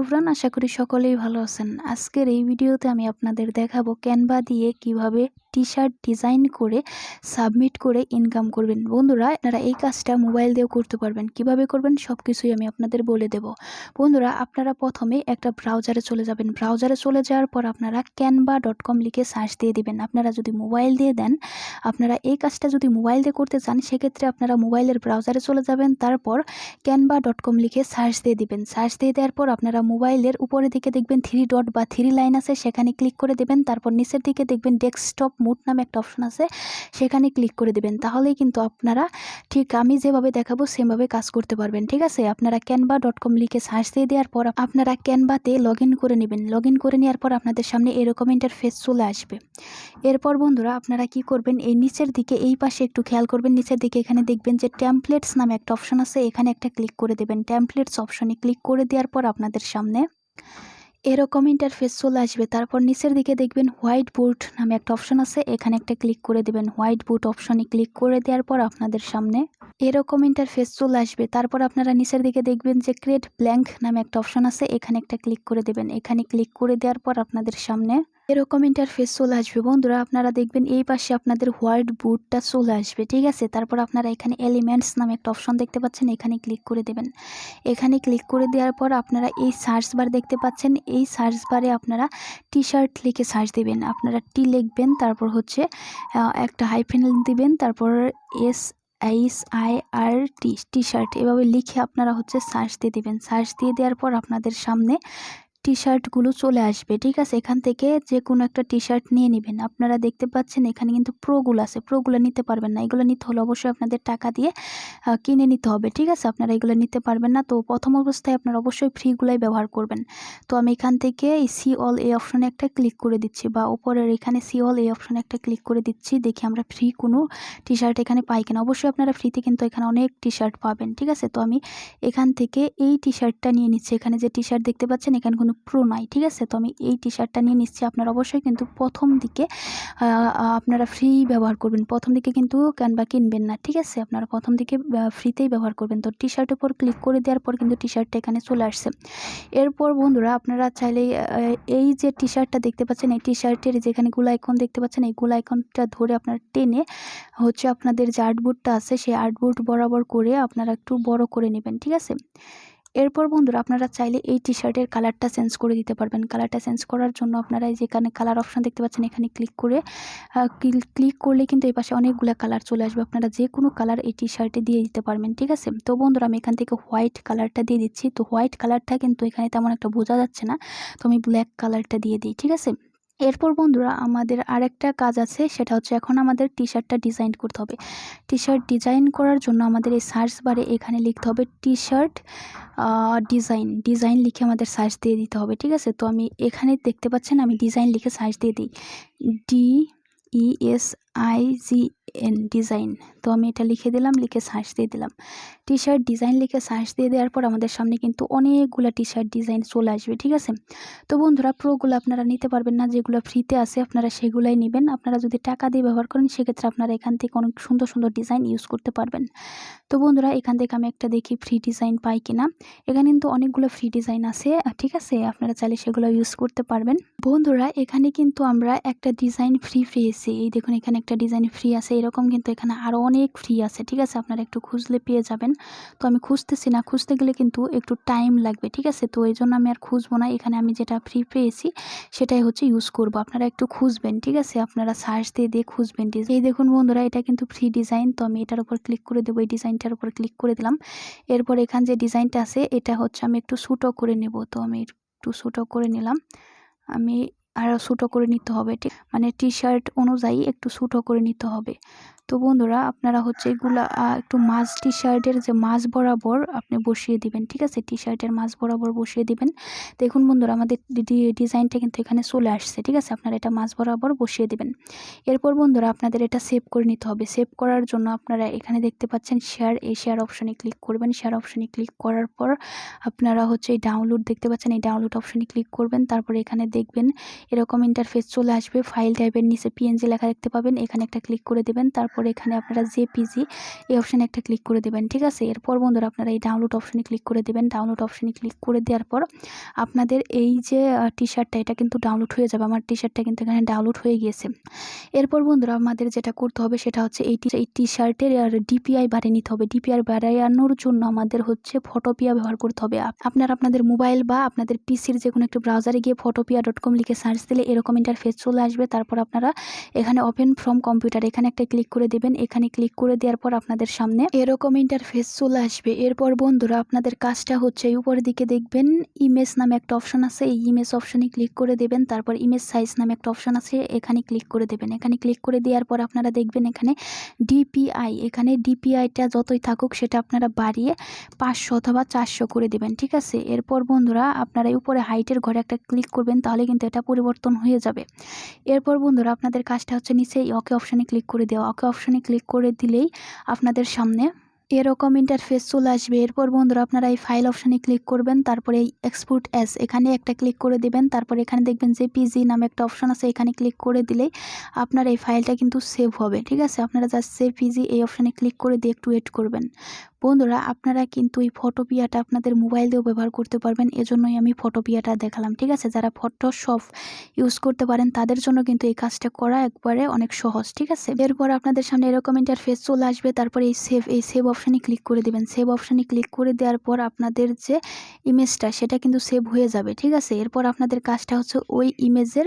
Everyone, আশা করি সকলেই ভালো আছেন। আজকের এই ভিডিওতে আমি আপনাদের দেখাবো ক্যানভা দিয়ে কীভাবে টি শার্ট ডিজাইন করে সাবমিট করে ইনকাম করবেন। বন্ধুরা, আপনারা এই কাজটা মোবাইল দিয়েও করতে পারবেন। কীভাবে করবেন সব কিছুই আমি আপনাদের বলে দেব। বন্ধুরা, আপনারা প্রথমে একটা ব্রাউজারে চলে যাবেন। ব্রাউজারে চলে যাওয়ার পর আপনারা ক্যানভা ডট কম লিখে সার্চ দিয়ে দিবেন। আপনারা যদি মোবাইল দিয়ে দেন, আপনারা এই কাজটা যদি মোবাইল দিয়ে করতে চান, সেক্ষেত্রে আপনারা মোবাইলের ব্রাউজারে চলে যাবেন। তারপর ক্যানভা ডট কম লিখে সার্চ দিয়ে দিবেন। সার্চ দিয়ে দেওয়ার পর আপনারা মোবাইলের উপরের দিকে দেখবেন থ্রি ডট বা থ্রি লাইন আছে, সেখানে ক্লিক করে দেবেন। তারপর নিচের দিকে দেখবেন ডেস্কটপ মুড নামে একটা অপশন আছে, সেখানে ক্লিক করে দেবেন। তাহলেই কিন্তু আপনারা ঠিক আমি যেভাবে দেখাবো সেমভাবে কাজ করতে পারবেন। ঠিক আছে? আপনারা ক্যানভা ডট কম লিখে সার্চ দিয়ে দেওয়ার পর আপনারা ক্যানভাতে লগ করে নেবেন। লগ করে নেওয়ার পর আপনাদের সামনে এরকম ইন্টারফেস চলে আসবে। এরপর বন্ধুরা, আপনারা কি করবেন? এই নিচের দিকে, এই পাশে একটু খেয়াল করবেন। নিচের দিকে এখানে দেখবেন যে ট্যাম্পলেটস নামে একটা অপশন আছে। এখানে একটা ক্লিক করে দেবেন। ট্যাম্পলেটস অপশনে ক্লিক করে দেওয়ার পর আপনাদের সামনে এরকম ইন্টারফেস চলে আসবে। তারপর নিচের দিকে দেখবেন হোয়াইট বোর্ড নামে একটা অপশন আছে। এখানে একটা ক্লিক করে দেবেন। হোয়াইট বোর্ড অপশনে ক্লিক করে দেওয়ার পর আপনাদের সামনে এরকম ইন্টারফেস চলে আসবে। তারপর আপনারা নিচের দিকে দেখবেন যে ক্রিয়েট ব্ল্যাঙ্ক নামে একটা অপশন আছে। এখানে একটা ক্লিক করে দেবেন। এখানে ক্লিক করে দেওয়ার পর আপনাদের সামনে এরকম ইন্টারফেস চলে আসবে। বন্ধুরা, আপনারা দেখবেন এই পাশে আপনাদের হোয়াইট বোর্ডটা চলে আসবে, ঠিক আছে? তারপর আপনারা এখানে এলিমেন্টস নামে একটা অপশন দেখতে পাচ্ছেন, এখানে ক্লিক করে দেবেন। এখানে ক্লিক করে দেওয়ার পর আপনারা এই সার্চ বার দেখতে পাচ্ছেন, এই সার্চ বারে আপনারা টি শার্ট লিখে সার্চ দেবেন। আপনারা টি লিখবেন, তারপর হচ্ছে একটা হাইফেন দিবেন, তারপর S H I R T T shirt এভাবে লিখে আপনারা হচ্ছে সার্চ দিয়ে দেবেন। সার্চ দিয়ে দেওয়ার পর আপনাদের সামনে টি শার্টগুলো চলে আসবে, ঠিক আছে? এখান থেকে যে কোনো একটা টি শার্ট নিয়ে নেবেন। আপনারা দেখতে পাচ্ছেন এখানে কিন্তু প্রোগুলো আছে। প্রোগুলো নিতে পারবেন না। এগুলো নিতে হলে অবশ্যই আপনাদের টাকা দিয়ে কিনে নিতে হবে, ঠিক আছে? আপনারা এগুলো নিতে পারবেন না। তো প্রথম অবস্থায় আপনারা অবশ্যই ফ্রিগুলাই ব্যবহার করবেন। তো আমি এখান থেকে এই সি অল এই অপশনে একটা ক্লিক করে দিচ্ছি বা ওপরের এখানে সি অল এই অপশনে একটা ক্লিক করে দিচ্ছি। দেখি আমরা ফ্রি কোনো টি শার্ট এখানে পাই কিনা। অবশ্যই আপনারা ফ্রিতে কিন্তু এখানে অনেক টি শার্ট পাবেন, ঠিক আছে? তো আমি এখান থেকে এই টি শার্টটা নিয়ে নিচ্ছি। এখানে যে টি শার্ট দেখতে পাচ্ছেন, এখানে কোনো প্রো নাই, ঠিক আছে? তো আমি এই টি শার্টটা নিয়ে নিচ্ছি। আপনারা অবশ্যই কিন্তু প্রথম দিকে আপনারা ফ্রি ব্যবহার করবেন। প্রথম দিকে কিন্তু ক্যানভা কিনবেন না, ঠিক আছে? আপনারা প্রথম দিকে ফ্রিতেই ব্যবহার করবেন। তো টি শার্টের উপর ক্লিক করে দেওয়ার পর কিন্তু টি শার্টটা এখানে চলে আসছে। এরপর বন্ধুরা, আপনারা চাইলে এই যে টি শার্টটা দেখতে পাচ্ছেন, এই টি শার্টের যেখানে গুলো আইকন দেখতে পাচ্ছেন, এই গুলো আইকনটা ধরে আপনারা টেনে হচ্ছে আপনাদের যে আর্টবোর্ডটা আছে, সেই আর্টবোর্ড বরাবর করে আপনারা একটু বড় করে নেবেন, ঠিক আছে? এরপর বন্ধুরা আপনারা চাইলে এই টি শার্টের কালারটা চেঞ্জ করে দিতে পারবেন। কালারটা চেঞ্জ করার জন্য আপনারা যেখানে কালার অপশান দেখতে পাচ্ছেন, এখানে ক্লিক করে ক্লিক করলে কিন্তু এই পাশে অনেকগুলো কালার চলে আসবে। আপনারা যে কোনো কালার এই টি শার্টে দিয়ে দিতে পারবেন, ঠিক আছে? তো বন্ধুরা আমি এখান থেকে হোয়াইট কালারটা দিয়ে দিচ্ছি। তো হোয়াইট কালারটা কিন্তু এখানে তেমন একটা বোঝা যাচ্ছে না। তো আমি ব্ল্যাক কালারটা দিয়ে দিই, ঠিক আছে? এরপর বন্ধুরা আমাদের আরেকটা কাজ আছে, সেটা হচ্ছে এখন আমাদের টি শার্টটা ডিজাইন করতে হবে। টি শার্ট ডিজাইন করার জন্য আমাদের এই সার্চ বারে এখানে লিখতে হবে টি শার্ট ডিজাইন ডিজাইন লিখে আমাদের সার্চ দিয়ে দিতে হবে, ঠিক আছে? তো আমি এখানে দেখতে পাচ্ছেন আমি ডিজাইন লিখে সার্চ দিয়ে দিই। D E S I G N design তো আমি এটা লিখে দিলাম, লিখে সার্চ দিয়ে দিলাম। টি শার্ট ডিজাইন লিখে সার্চ দিয়ে দেওয়ার পর আমাদের সামনে কিন্তু অনেকগুলো টি শার্ট ডিজাইন চলে আসবে, ঠিক আছে? তো বন্ধুরা, প্রোগুলো আপনারা নিতে পারবেন না, যেগুলো ফ্রিতে আছে, আপনারা সেগুলাই নেবেন। আপনারা যদি টাকা দিয়ে ব্যবহার করেন, সেক্ষেত্রে আপনারা এখান থেকে অনেক সুন্দর সুন্দর ডিজাইন ইউজ করতে পারবেন। তো বন্ধুরা, এখান থেকে আমি একটা দেখি ফ্রি ডিজাইন পাই কিনা। এখানে কিন্তু অনেকগুলো ফ্রি ডিজাইন আছে, ঠিক আছে? আপনারা চাইলে সেগুলো ইউজ করতে পারবেন। বন্ধুরা, এখানে কিন্তু আমরা একটা ডিজাইন ফ্রি পেয়েছি। এই দেখুন, এখানে একটা ডিজাইন ফ্রি আছে এরকম কিন্তু এখানে আরও অনেক ফ্রি আছে, ঠিক আছে? আপনারা একটু খুঁজলে পেয়ে যাবেন। তো আমি খুঁজতেছি না, খুঁজতে গেলে কিন্তু একটু টাইম লাগবে, ঠিক আছে? তো এই জন্য আমি আর খুঁজবো না। এখানে আমি যেটা ফ্রি পেয়েছি, সেটাই হচ্ছে ইউজ করব। আপনারা একটু খুঁজবেন, ঠিক আছে? আপনারা সার্চ দিয়ে দিয়ে খুঁজবেন এই দেখুন বন্ধুরা, এটা কিন্তু ফ্রি ডিজাইন তো আমি এটার উপর ক্লিক করে দেবো, এই ডিজাইনটার উপর ক্লিক করে দিলাম। এরপর এখান যে ডিজাইনটা আছে, এটা হচ্ছে আমি একটু শ্যুটও করে নেব। তো আমি একটু শ্যুটও করে নিলাম। আমি আরও ছোটো করে নিতে হবে, ঠিক? মানে টি শার্ট অনুযায়ী একটু ছোটো করে নিতে হবে। তো বন্ধুরা, আপনারা হচ্ছে এগুলা একটু মাছ টি শার্টের যে মাছ বরাবর আপনি বসিয়ে দিবেন, ঠিক আছে? টি শার্টের মাছ বরাবর বসিয়ে দিবেন। দেখুন বন্ধুরা, আমাদের ডিজাইনটা কিন্তু এখানে চলে আসছে, ঠিক আছে? আপনারা এটা মাছ বরাবর বসিয়ে দিবেন। এরপর বন্ধুরা, আপনাদের এটা সেভ করে নিতে হবে। সেভ করার জন্য আপনারা এখানে দেখতে পাচ্ছেন শেয়ার এই শেয়ার অপশনে ক্লিক করবেন। শেয়ার অপশনে ক্লিক করার পর আপনারা হচ্ছে এই ডাউনলোড দেখতে পাচ্ছেন, এই ডাউনলোড অপশনে ক্লিক করবেন। তারপরে এখানে দেখবেন এরকম ইন্টারফেস চলে আসবে। ফাইল টাইপের নিচে পিএনজি লেখা দেখতে পাবেন। এখানে একটা ক্লিক করে দেবেন। তারপর এখানে আপনারা জেপিজি এই অপশানে একটা ক্লিক করে দেবেন। ঠিক আছে? এরপর বন্ধুরা আপনারা এই ডাউনলোড অপশানে ক্লিক করে দেবেন। ডাউনলোড অপশানে ক্লিক করে দেওয়ার পর আপনাদের এই যে টি শার্টটা এটা কিন্তু ডাউনলোড হয়ে যাবে। আমার টি শার্টটা কিন্তু এখানে ডাউনলোড হয়ে গিয়েছে। এরপর বন্ধুরা আমাদের যেটা করতে হবে সেটা হচ্ছে এই টি- এই টি শার্টের ডিপিআই বাড়িয়ে নিতে হবে। ডিপিআই বাড়ানোর জন্য আমাদের হচ্ছে ফটোপিয়া ব্যবহার করতে হবে। আপ- আপনারা আপনাদের মোবাইল বা আপনাদের পিসির যে কোনো একটা ব্রাউজারে গিয়ে ফটোপিয়া ডট কম লিখে সার্চ দিলে এরকম ইন্টারফেস চলে আসবে। তারপর আপনারা এখানে ওপেন ফ্রম কম্পিউটার এখানে একটা ক্লিক করে দেবেন। এখানে ক্লিক করে দেওয়ার পর আপনাদের সামনে এরকম ইন্টারফেস চলে আসবে। এরপর বন্ধুরা আপনাদের কাজটা হচ্ছে উপরের দিকে দেখবেন ইমেজ নামে একটা অপশন আছে। এই ইমেজ অপশনে ক্লিক করে দেবেন। তারপর ইমেজ সাইজ নামে একটা অপশন আছে। এখানে ক্লিক করে দেবেন। এখানে ক্লিক করে দেওয়ার পর আপনারা দেখবেন এখানে ডিপিআই এখানে ডিপিআইটা যতই থাকুক সেটা আপনারা বাড়িয়ে পাঁচশো অথবা চারশো করে দেবেন। ঠিক আছে? এরপর বন্ধুরা আপনারা উপরে হাইটের ঘরে একটা ক্লিক করবেন, তাহলে কিন্তু এটা পরিবর্তন হয়ে যাবে। এরপর বন্ধুরা, আপনাদের কাজটা হচ্ছে নিচে ওকে অপশানে ক্লিক করে দেওয়া। ওকে অপশানে ক্লিক করে দিলেই আপনাদের সামনে এরকম ইন্টারফেস চলে আসবে। এরপর বন্ধুরা, আপনারা এই ফাইল অপশানে ক্লিক করবেন, তারপরে এই এক্সপোর্ট অ্যাস এখানে একটা ক্লিক করে দেবেন, তারপরে এখানে দেখবেন যে পিজি নামে একটা অপশন আছে, এখানে ক্লিক করে দিলেই আপনার এই ফাইলটা কিন্তু সেভ হবে। ঠিক আছে? আপনারা জাস্ট সেভ পিজি এই অপশানে ক্লিক করে দিয়ে একটু ওয়েট করবেন। বন্ধুরা, আপনারা কিন্তু এই ফটোপিয়াটা আপনাদের মোবাইল দিয়েও ব্যবহার করতে পারবেন, এজন্যই আমি ফটোপিয়াটা দেখালাম, ঠিক আছে? যারা ফটোশপ ইউজ করতে পারেন, তাদের জন্য কিন্তু এই কাজটা করা একবারে অনেক সহজ, ঠিক আছে? এরপর আপনাদের সামনে এরকম ইন্টারফেস চলে আসবে, তারপরে এই সেভ এই সেভ অপশানে ক্লিক করে দেবেন। সেভ অপশানে ক্লিক করে দেওয়ার পর আপনাদের যে ইমেজটা সেটা কিন্তু সেভ হয়ে যাবে, ঠিক আছে? এরপর আপনাদের কাজটা হচ্ছে ওই ইমেজের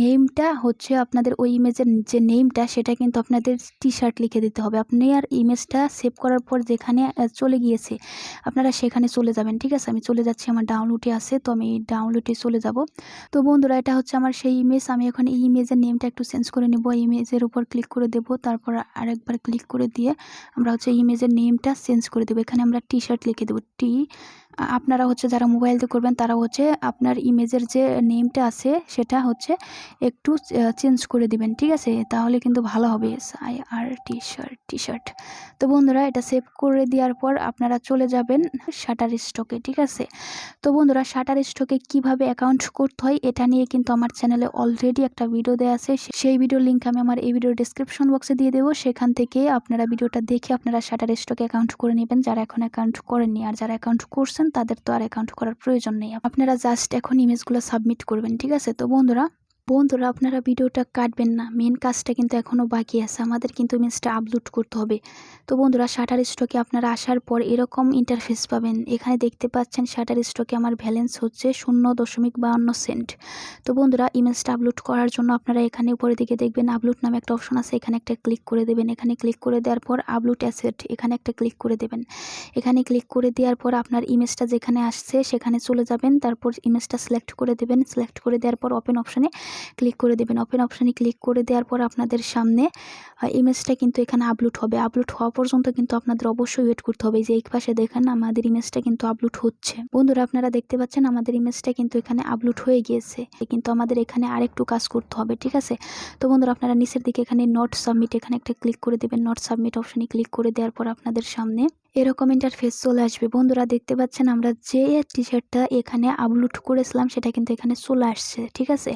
নেমটা হচ্ছে আপনাদের ওই ইমেজের যে নেমটা সেটা কিন্তু আপনাদের টি শার্ট লিখে দিতে হবে। আপনি আর ইমেজটা সেভ করার পর যেখানে চলে গিয়েছে। আপনারা সেখানে চলে যাবেন, ঠিক আছে? আমি চলে যাচ্ছি, আমার ডাউনলোডে আছে, তো আমি ডাউনলোডে চলে যাব। তো বন্ধুরা, এটা হচ্ছে আমার সেই ইমেজ আমি এখন এই ইমেজের নেমটা একটু চেঞ্জ করে নেব। ইমেজের উপর ক্লিক করে দেব, তারপর আরেকবার ক্লিক করে দিয়ে আমরা হচ্ছে ইমেজের নেমটা চেঞ্জ করে দেবো। এখানে আমরা টি শার্ট লিখে দেবো টি আপনারা হচ্ছে যারা মোবাইল দিয়ে করবেন, তারা হচ্ছে আপনার ইমেজের যে নেমটা আছে, সেটা হচ্ছে একটু চেঞ্জ করে দিবেন, ঠিক আছে? তাহলে কিন্তু ভালো হবে। I R T shirt T shirt তো বন্ধুরা, এটা সেভ করে দেওয়ার পর আপনারা চলে যাবেন শাটার স্টকে ঠিক আছে? তো বন্ধুরা শাটার স্টকে কীভাবে অ্যাকাউন্ট করতে হয়, এটা নিয়ে কিন্তু আমার চ্যানেলে অলরেডি একটা ভিডিও দেওয়া আছে। সেই ভিডিও লিঙ্ক আমি আমার এই ভিডিওর ডিসক্রিপশন বক্সে দিয়ে দেবো। সেখান থেকে আপনারা ভিডিওটা দেখে আপনারা শাটার স্টকে অ্যাকাউন্ট করে নেবেন, যারা এখন অ্যাকাউন্ট করেননি। আর যারা অ্যাকাউন্ট করছেন তাদের তো আর অ্যাকাউন্ট করার প্রয়োজন নেই। আপনারা জাস্ট এখন ইমেজগুলো সাবমিট করবেন, ঠিক আছে? তো বন্ধুরা বন্ধুরা, আপনারা ভিডিওটা কাটবেন না। মেন কাজটা কিন্তু এখনও বাকি আছে। আমাদের কিন্তু ইমেজটা আপলোড করতে হবে। তো বন্ধুরা শাটার স্টকে আপনারা আসার পর এরকম ইন্টারফেস পাবেন। এখানে দেখতে পাচ্ছেন শাটার স্টকে আমার ব্যালেন্স হচ্ছে শূন্য দশমিক বাহান্ন সেন্ট তো বন্ধুরা ইমেজটা আপলোড করার জন্য আপনারা এখানে উপরের দিকে দেখবেন আপলোড নামে একটা অপশন আছে। এখানে একটা ক্লিক করে দেবেন। এখানে ক্লিক করে দেওয়ার পর আপলোড অ্যাসেট এখানে একটা ক্লিক করে দেবেন। এখানে ক্লিক করে দেওয়ার পর আপনার ইমেজটা যেখানে আসছে, সেখানে চলে যাবেন। তারপর ইমেজটা সিলেক্ট করে দেবেন। সিলেক্ট করে দেওয়ার পর ওপেন অপশনে ক্লিক করে দেবেন। ওপেন অপশনে ক্লিক করে দেওয়ার পর আপনাদের সামনে ইমেজটা কিন্তু এখানে আপলোড হবে। আপলোড হওয়া পর্যন্ত কিন্তু আপনাদের অবশ্যই ওয়েট করতে হবে। যে এই পাশে দেখেন আমাদের ইমেজটা কিন্তু আপলোড হচ্ছে। বন্ধুরা, আপনারা দেখতে পাচ্ছেন আমাদের ইমেজটা কিন্তু এখানে আপলোড হয়ে গিয়েছে। কিন্তু আমাদের এখানে আরেকটু কাজ করতে হবে, ঠিক আছে? তো বন্ধুরা, আপনারা নিচের দিকে এখানে নট সাবমিট এখানে একটা ক্লিক করে দেবেন। নট সাবমিট অপশনে ক্লিক করে দেওয়ার পর আপনাদের সামনে এরকম ইন্টারফেস চলে আসবে। বন্ধুরা দেখতে পাচ্ছেন আমরা যে টি শার্টটা এখানে আপলোড করেছিলাম, সেটা কিন্তু এখানে চলে আসছে, ঠিক আছে?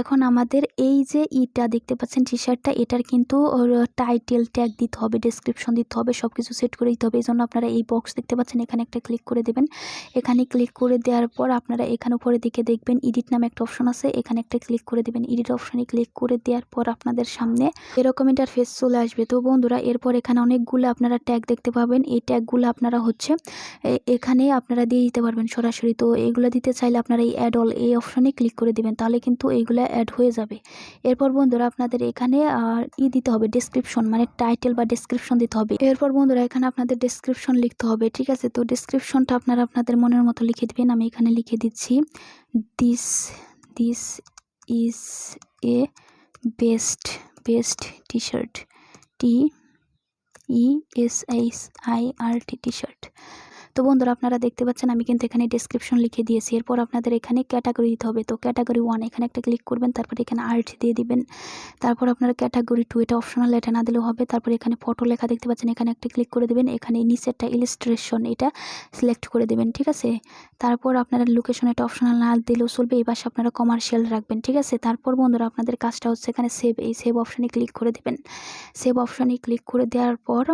এখন আমাদের এই যে ইটা দেখতে পাচ্ছেন টি শার্টটা এটার কিন্তু টাইটেল ট্যাগ দিতে হবে ডেসক্রিপশন দিতে হবে সব কিছু সেট করে দিতে হবে। এই জন্য আপনারা এই বক্স দেখতে পাচ্ছেন, এখানে একটা ক্লিক করে দেবেন। এখানে ক্লিক করে দেওয়ার পর আপনারা এখানে উপরে দিকে দেখবেন এডিট নামে একটা অপশন আছে, এখানে একটা ক্লিক করে দেবেন। এডিট অপশনে ক্লিক করে দেওয়ার পর আপনাদের সামনে এরকম ইন্টারফেস চলে আসবে। তো বন্ধুরা, এরপর এখানে অনেকগুলো আপনারা ট্যাগ দেখতে পাবেন। এই ট্যাগগুলো আপনারা হচ্ছে এখানে আপনারা দিয়ে দিতে পারবেন সরাসরি। তো এগুলো দিতে চাইলে আপনারা এই অ্যাড অল এই অপশনে ক্লিক করে দিবেন, তাহলে কিন্তু এইগুলো অ্যাড হয়ে যাবে। এরপর বন্ধুরা আপনাদের এখানে আর ই দিতে হবে ডেসক্রিপশন মানে টাইটেল বা ডেসক্রিপশন দিতে হবে। এরপর বন্ধুরা এখানে আপনাদের ডেসক্রিপশন লিখতে হবে, ঠিক আছে? তো ডেসক্রিপশনটা আপনারা আপনাদের মনের মতো লিখে দেবেন। আমি এখানে লিখে দিচ্ছি this this is a best best T shirt T E S H I R T T shirt তো বন্ধুরা আপনারা দেখতে পাচ্ছেন, আমি কিন্তু এখানে ডেসক্রিপশন লিখে দিয়েছি। এরপর আপনাদের এখানে ক্যাটাগরি দিতে হবে। তো ক্যাটাগরি ওয়ান এখানে একটা ক্লিক করবেন, তারপর এখানে আর্ট দিয়ে দিবেন। তারপর আপনারা ক্যাটাগরি টু এটা অপশনাল এটা না দিলেও হবে। তারপর এখানে ফটো লেখা দেখতে পাচ্ছেন, এখানে একটা ক্লিক করে দেবেন। এখানে নিচেরটা ইলিস্ট্রেশন এটা সিলেক্ট করে দেবেন, ঠিক আছে? তারপর আপনারা লোকেশন এটা অপশনাল না দিলেও চলবে। এই পাশে আপনারা কমার্শিয়াল রাখবেন, ঠিক আছে? তারপর বন্ধুরা আপনাদের কাজটা হচ্ছে এখানে সেভ এই সেভ অপশানে ক্লিক করে দেবেন। সেভ অপশানে ক্লিক করে দেওয়ার পর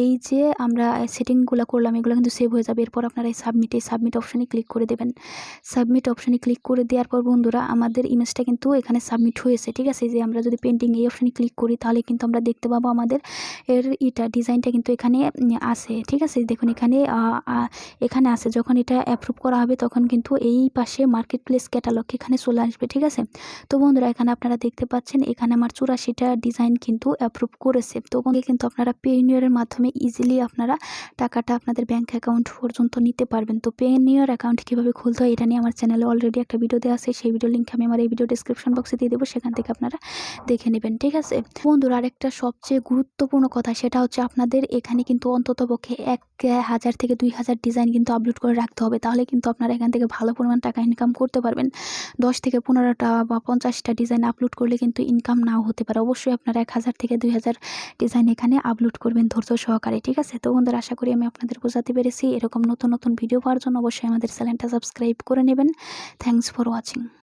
এই যে আমরা সেটিংগুলো করলাম, এগুলো কিন্তু সেভ হয়ে যাবে। এরপর আপনারা এই সাবমিট সাবমিট অপশানে ক্লিক করে দেবেন। সাবমিট অপশানে ক্লিক করে দেওয়ার পর বন্ধুরা, আমাদের ইমেজটা কিন্তু এখানে সাবমিট হয়েছে, ঠিক আছে? যে আমরা যদি পেন্টিং এই অপশানে ক্লিক করি, তাহলে কিন্তু আমরা দেখতে পাবো আমাদের এর ইটা ডিজাইনটা কিন্তু এখানে আছে ঠিক আছে? দেখুন এখানে এখানে আছে যখন এটা অ্যাপ্রুভ করা হবে, তখন কিন্তু এই পাশে মার্কেট প্লেস ক্যাটালগ এখানে চলে আসবে, ঠিক আছে? তো বন্ধুরা, এখানে আপনারা দেখতে পাচ্ছেন, এখানে আমার চুরাশিটা ডিজাইন কিন্তু অ্যাপ্রুভ করেছে। তো কিন্তু আপনারা পেইনিয়রের মাধ্যমে ইজিলি আপনারা টাকাটা আপনাদের ব্যাঙ্ক অ্যাকাউন্ট পর্যন্ত নিতে পারবেন। তো পেইনিয়র অ্যাকাউন্ট কীভাবে খুলতে হয় এটা নিয়ে আমার চ্যানেলে অলরেডি একটা ভিডিও দেওয়া আছে। সেই ভিডিও লিঙ্ক আমি আমার এই ভিডিও ডিসক্রিপশন বক্সে দিয়ে দেবো, সেখান থেকে আপনারা দেখে নেবেন, ঠিক আছে? বন্ধুরা, আরেকটা সবচেয়ে গুরুত্বপূর্ণ কথা, সেটা হচ্ছে আপনাদের এখানে কিন্তু অন্ততপক্ষে এক হাজার থেকে দুই হাজার ডিজাইন কিন্তু আপলোড করে রাখতে হবে। তাহলে কিন্তু আপনারা এখান থেকে ভালো পরিমাণ টাকা ইনকাম করতে পারবেন। দশ থেকে পনেরোটা বা পঞ্চাশটা ডিজাইন আপলোড করলে কিন্তু ইনকাম নাও হতে পারে। অবশ্যই আপনারা এক হাজার থেকে দুই হাজার ডিজাইন এখানে আপলোড করবেন। ধৈর্য সহকারে, ঠিক আছে? তো বন্ধুরা, আশা করি আমি আপনাদের বোঝাতে পেরেছি। এরকম নতুন নতুন ভিডিও পাওয়ার জন্য অবশ্যই আমাদের চ্যানেলটা সাবস্ক্রাইব করে নেবেন। Thanks for watching